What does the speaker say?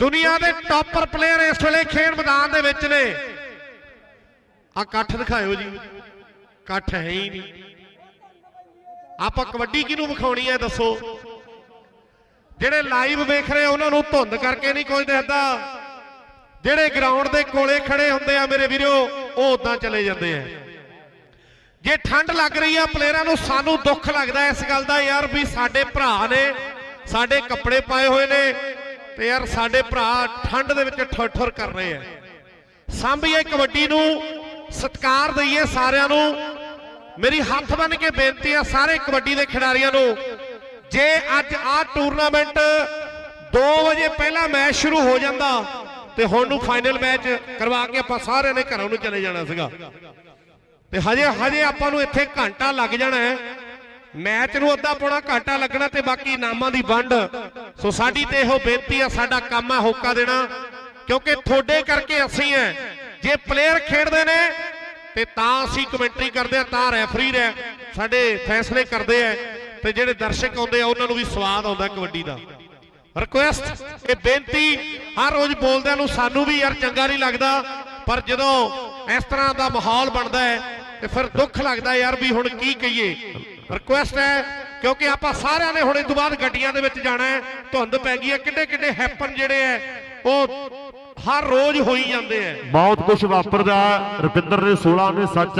ਦੁਨੀਆ ਦੇ topper player ਇਸ ਵੇਲੇ ਖੇਡ ਮੈਦਾਨ ਦੇ ਵਿੱਚ ਨੇ। ਆ ਇਕੱਠ ਦਿਖਾਇਓ ਜੀ। ਇਕੱਠ ਹੈ ਹੀ ਨਹੀਂ। ਆਪਾਂ ਕਬੱਡੀ ਕਿਹਨੂੰ ਵਿਖਾਉਣੀ ਹੈ ਦੱਸੋ? ਜਿਹੜੇ ਲਾਈਵ ਵੇਖ ਰਹੇ ਉਹਨਾਂ ਨੂੰ ਧੁੰਦ ਕਰਕੇ ਨਹੀਂ ਕੁਝ ਦਿਖਦਾ ਜਿਹੜੇ ਗਰਾਊਂਡ ਦੇ ਕੋਲੇ ਖੜੇ ਹੁੰਦੇ ਆ ਮੇਰੇ ਵੀਰੋ, ਉਹ ਉਦਾਂ ਚਲੇ ਜਾਂਦੇ ਆ। ਜੇ ਠੰਡ ਲੱਗ ਰਹੀ ਆ ਪਲੇਅਰਾਂ ਨੂੰ, ਸਾਨੂੰ ਦੁੱਖ ਲੱਗਦਾ ਇਸ ਗੱਲ ਦਾ ਯਾਰ ਵੀ ਸਾਡੇ ਭਰਾ ਨੇ, ਸਾਡੇ ਕੱਪੜੇ ਪਾਏ ਹੋਏ ਨੇ ਤੇ ਯਾਰ ਸਾਡੇ ਭਰਾ ਠੰਡ ਦੇ ਵਿੱਚ ਠੁਰ ਠੁਰ ਕਰ ਰਹੇ ਆ। ਸਾਂਭੀਏ ਕਬੱਡੀ ਨੂੰ, ਸਤਿਕਾਰ ਦਈਏ ਸਾਰਿਆਂ ਨੂੰ। ਮੇਰੀ ਹੱਥ ਬੰਨ ਕੇ ਬੇਨਤੀ ਆ ਸਾਰੇ ਕਬੱਡੀ ਦੇ ਖਿਡਾਰੀਆਂ ਨੂੰ, ਜੇ ਅੱਜ ਆਹ ਟੂਰਨਾਮੈਂਟ 2 ਵਜੇ ਪਹਿਲਾਂ ਮੈਚ ਸ਼ੁਰੂ ਹੋ ਜਾਂਦਾ ਤੇ ਹੁਣ ਨੂੰ ਫਾਈਨਲ ਮੈਚ ਕਰਵਾ ਕੇ ਆਪਾਂ ਸਾਰਿਆਂ ਨੇ ਘਰਾਂ ਨੂੰ ਚਲੇ ਜਾਣਾ ਸੀਗਾ। ਤੇ ਹਜੇ ਹਜੇ ਆਪਾਂ ਨੂੰ ਇੱਥੇ ਘੰਟਾ ਲੱਗ ਜਾਣਾ ਹੈ। ਮੈਚ ਨੂੰ ਅੱਧਾ ਪੌਣਾ ਘਾਟਾ ਲੱਗਣਾ ਤੇ ਬਾਕੀ ਇਨਾਮਾਂ ਦੀ ਵੰਡ। ਸੋ ਸਾਡੀ ਤੇ ਇਹੋ ਬੇਨਤੀ ਆ, ਸਾਡਾ ਕੰਮ ਆ ਹੋਕਾ ਦੇਣਾ। ਕਿਉਂਕਿ ਤੁਹਾਡੇ ਕਰਕੇ ਅਸੀਂ ਐ। ਜੇ ਪਲੇਅਰ ਖੇਡਦੇ ਨੇ, ਤੇ ਤਾਂ ਅਸੀਂ ਕਮੈਂਟਰੀ ਕਰਦੇ ਆ, ਤਾਂ ਰੈਫਰੀ ਨੇ ਸਾਡੇ ਫੈਸਲੇ ਕਰਦੇ ਆ ਤੇ ਜਿਹੜੇ ਦਰਸ਼ਕ ਆਉਂਦੇ ਆ, ਉਹਨਾਂ ਨੂੰ ਵੀ ਸਵਾਦ ਆਉਂਦਾ ਕਬੱਡੀ ਦਾ। ਰਿਕੁਐਸਟ ਇਹ ਬੇਨਤੀ, ਹਰ ਰੋਜ਼ ਬੋਲਦਿਆਂ ਨੂੰ ਸਾਨੂੰ ਵੀ ਯਾਰ ਚੰਗਾ ਨਹੀਂ ਲੱਗਦਾ, ਪਰ ਜਦੋਂ ਇਸ ਤਰ੍ਹਾਂ ਦਾ ਮਾਹੌਲ ਬਣਦਾ ਹੈ ਤੇ ਫਿਰ ਦੁੱਖ ਲੱਗਦਾ ਯਾਰ ਵੀ ਹੁਣ ਕੀ ਕਹੀਏ। ਰਿਕੁਐਸਟ ਹੈ, ਕਿਉਂਕਿ ਆਪਾਂ ਸਾਰਿਆਂ ਨੇ ਹੁਣ ਇਸ ਤੋਂ ਬਾਅਦ ਗੱਡੀਆਂ ਦੇ ਵਿੱਚ ਜਾਣਾ ਹੈ। ਧੁੰਦ ਪੈ ਗਈ ਹੈ ਕਿੱਡੇ ਕਿੱਡੇ ਹੈਪਨ ਜਿਹੜੇ ਹੈ, ਉਹ ਹਰ ਰੋਜ਼ ਹੋਈ ਜਾਂਦੇ ਹੈ। ਬਹੁਤ ਕੁਝ ਵਾਪਰਦਾ ਰੁਪਿੰਦਰ ਨੇ 16 ਨੇ ਸੱਚ